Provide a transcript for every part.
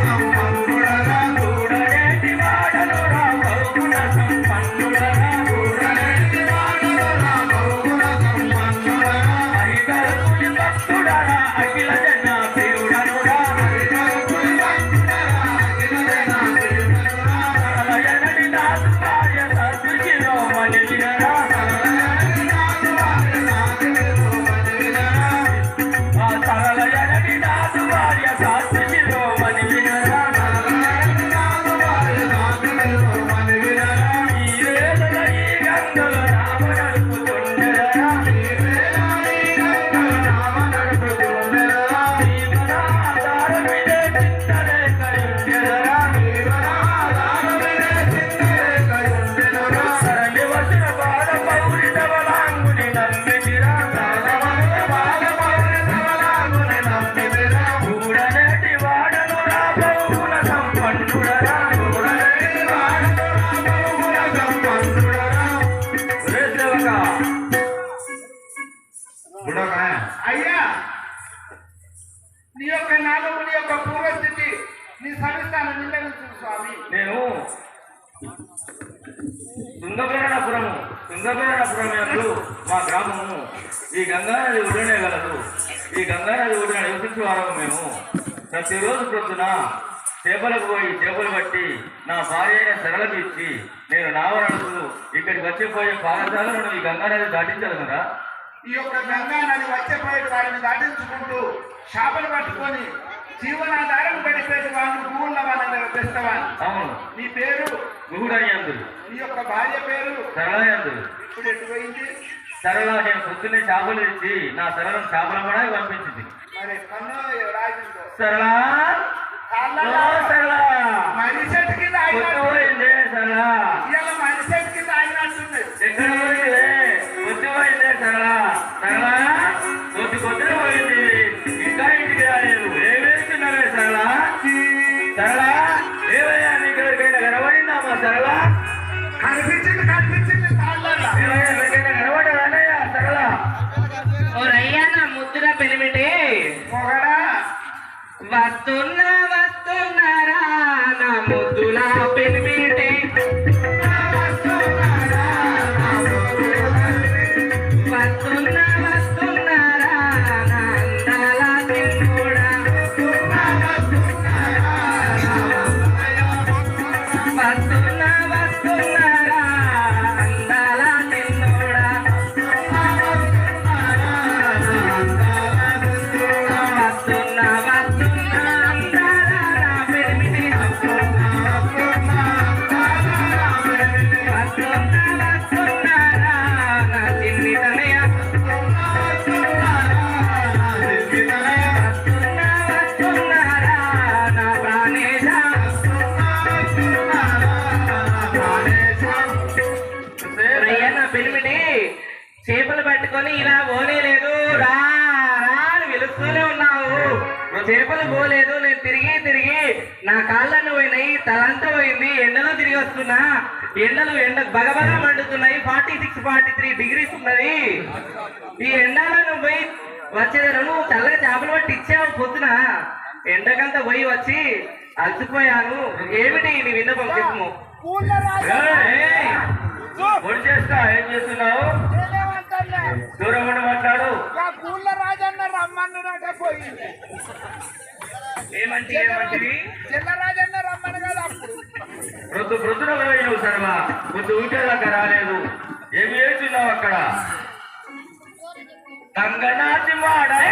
Wow. నీ యొక్క పూర్వస్థితి నీ సవిస్తాను నిందలించు స్వామి. నేను తుంగబేరణపురము తుంగబేరణపురం యందు మా గ్రామము. ఈ గంగానది ఒడినే గలదు ఈ గంగానది ఒడిన నివసించే వారము మేము. ప్రతిరోజు ప్రొద్దున చేపలకు పోయి చేపలు పట్టి నా భార్య అయిన సరళకి ఇచ్చి నేను నావ నడుపుతూ ఇక్కడికి వచ్చిపోయే పాఠశాలను ఈ గంగానది దాటించదు కదా? ఈ యొక్క గంగా నది వచ్చేపోయేటి వారిని దాటించుకుంటూ చేపలు పట్టుకొని జీవనాధారం గడిపేటి వాళ్ళు పూర్ణ వాళ్ళని తెస్తవాని అవును. నీ పేరు? గుహుడయ్యందులు నీ యొక్క భార్య పేరు? సరళయందులు. ఇప్పుడు ఎటు పోయింది? సరళ నేను పొద్దున్నే చేపలు ఇచ్చి నా సరళను చేపలమ్మడానికి పంపించింది. మరి కన్ను రాజుతో. సరళ? సరళ. కింద వస్తున్నా వస్తున్నారా నా ముద్దులా పెనిమిటి పట్టుకొని ఇలా పోనేలేదు రా రా అని పిలుస్తూనే ఉన్నావు నువ్వు చేపలు పోలేదు నేను తిరిగి తిరిగి నా కాళ్ళను పోయినాయి తలంతా పోయింది ఎండలో తిరిగి వస్తున్నా ఎండలు ఎండ బగబగా మండుతున్నాయి forty six forty three degrees ఉన్నది ఈ ఎండలో నువ్వు పోయి వచ్చేదారు నువ్వు చల్లగా చేపలు పట్టి ఇచ్చావు పొద్దున ఎండకంతా పోయి వచ్చి అలసిపోయాను ఏమిటి నీ విన్నపం చెప్పు చేస్తా ఏం చేస్తున్నావు దూరం ఉండి మాట్లాడు కూళ్ళ రాజన్న రమ్మన్నుడట పోయింది ఏమంటే ఏమంటివి చిన్న రాజన్న రమ్మను కదా అప్పుడు. ప్రొద్దు ప్రొద్దున పోయి నువ్వు సరళ పొద్దు ఉంటేదాకా రాలేదు. ఏమి చేస్తున్నావు అక్కడ? గంగనాథి మాడకే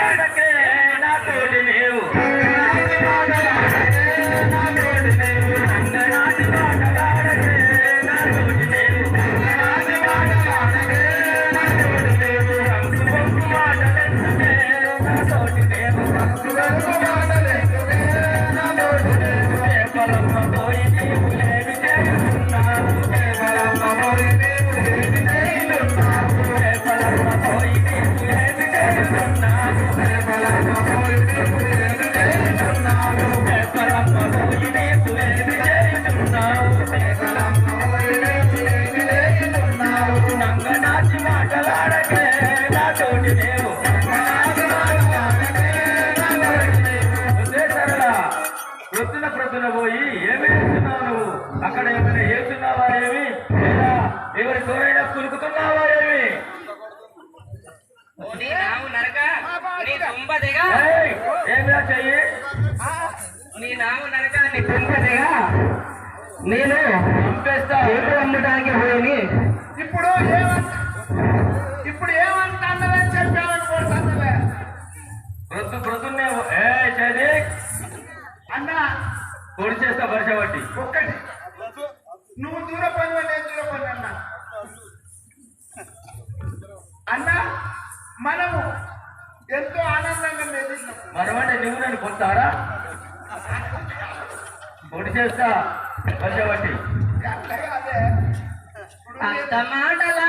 కేవలమ్మ పోయి అమ్మడానికి పోయి ఇప్పుడు ఇప్పుడు ఏమంటానని చెప్పామనుకుంటున్నావే ప్రొద్దు ప్రొద్దున్నే ఏ చది అన్న. పొడి చేస్తా వర్ష బట్టి. ఒక్కటి. నువ్వు దూర పని నేను దూర పని అన్న? అన్న మనము ఎంతో ఆనందంగా మెదిలినాం మనమంటే నువ్వు నన్ను పొందుతారా పొడి చేస్తా వర్ష तमाडला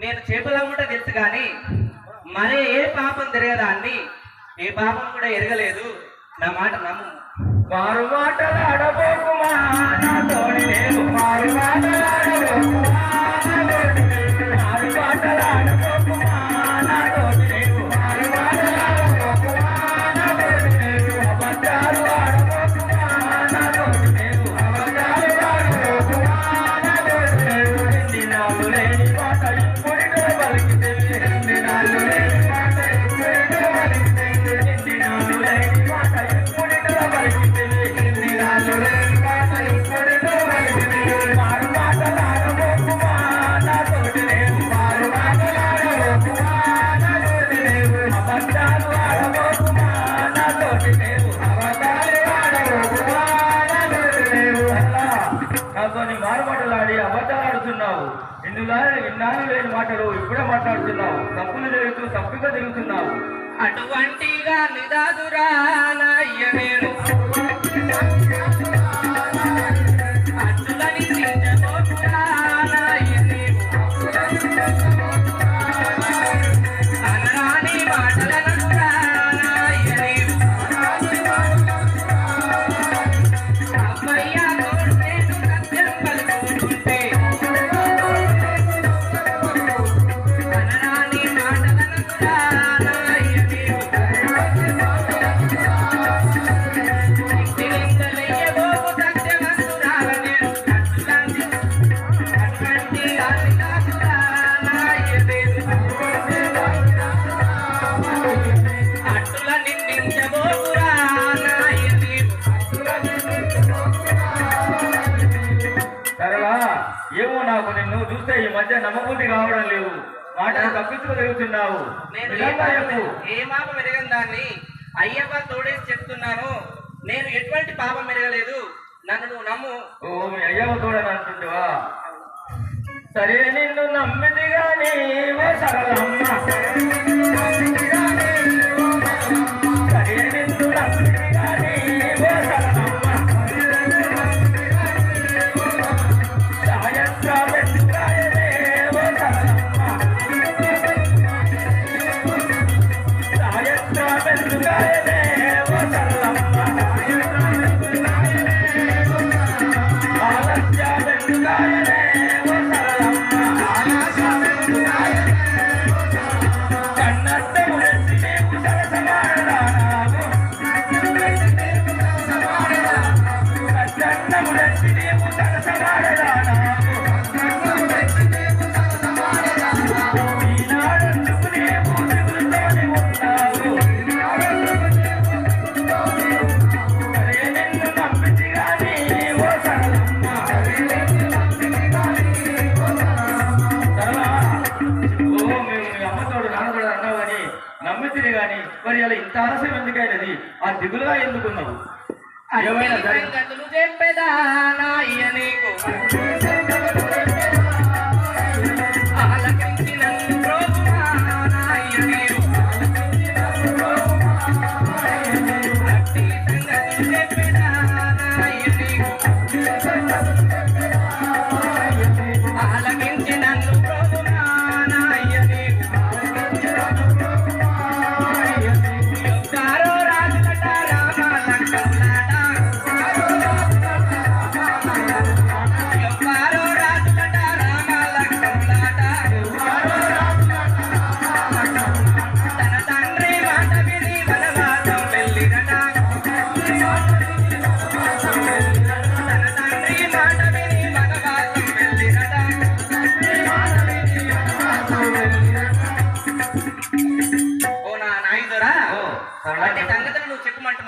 నేను చేపలు తెలుసు కానీ మరే ఏ పాపం తిరగదాన్ని? ఏ పాపం కూడా ఎరగలేదు. నా మాట నమ్ము. వారు మాటలు ఆడబోకుమా నా తోడి లేవు. మారు మాటలు ఆడబోకుమా ఆడుతున్నావు ఇన్నులా ఇన్నాళ్ళు లేని మాటలు ఇప్పుడే మాట్లాడుతున్నావు. తప్పులు జరుగుతూ తప్పుగా తిరుగుతున్నావు. అటువంటిగా నిదాదురా నాయ్య నేను. అడ్డులని మధ్య నమ్మబుద్ధి కావడం లేదు మాటలు తప్పించుకు తిరుగుతున్నావు నేను ఏ నిజంగా పాపం చెప్పు. ఏ పాపం ఎరగని దాన్ని అయ్యప్ప తోడేసి చెప్తున్నాను. నేను ఎటువంటి పాపం ఎరగలేదు నన్ను నువ్వు నమ్ము. ఓ మీ అయ్యవ తోడని సరే నిన్ను నమ్మిది సరళమ్మ ఓ మేము మీ అమ్మతోడు నాన్నతోడు అన్నావు కానీ నమ్మితిని గాని మరి అలా ఇంత ఆలస్యం ఎందుకైనది ఆ దిగులుగా ఎందుకున్నావు? ఏమైనా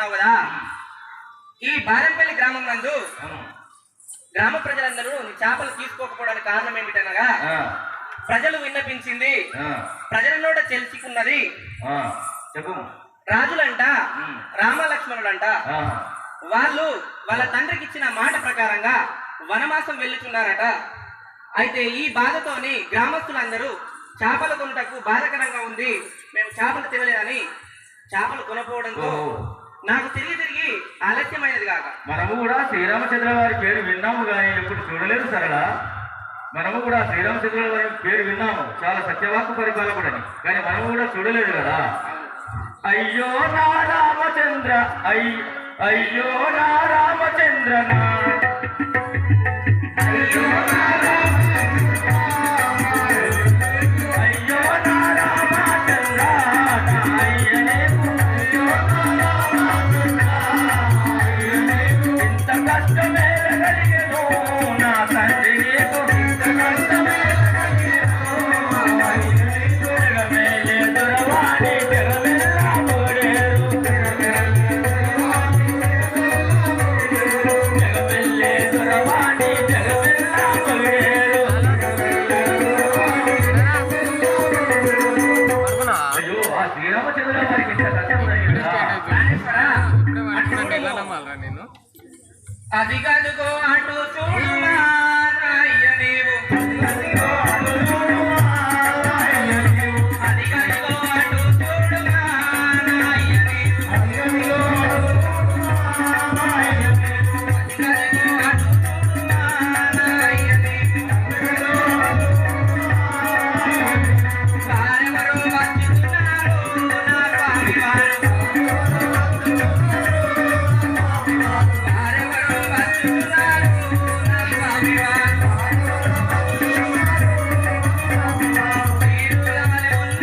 చెప్పమంటున్నావు కదా? ఈ బారంపల్లి గ్రామం నందు. గ్రామ ప్రజలందరూ చేపలు తీసుకోకపోవడానికి కారణం ఏమిటనగా ప్రజలు విన్నపించింది ప్రజల నోట తెలుసుకున్నది ఆ, చెప్పు. రాజులంట ఆ, వాళ్ళు వాళ్ళ తండ్రికి ఇచ్చిన మాట ప్రకారంగా వనమాసం వెళ్ళుచున్నారట. అయితే ఈ బాధతోని గ్రామస్తులందరూ చేపలు కొనుటకు బాధకరంగా ఉంది మేము చేపలు తినలేదని చేపలు కొనపోవడంతో. నాకు తిరిగి తిరిగి ఆలస్యమైనది కాక. మనము కూడా శ్రీరామచంద్ర వారి పేరు విన్నాము కానీ ఎప్పుడు చూడలేదు సరళ. మనము కూడా శ్రీరామచంద్ర వారి పేరు విన్నాము. చాలా సత్యవాకు పరిపాలకుడని. కానీ మనము కూడా చూడలేదు కదా. అయ్యో నా రామచంద్ర అయ్ అయ్యో నా రామచంద్ర. నా అయ్యో Radhika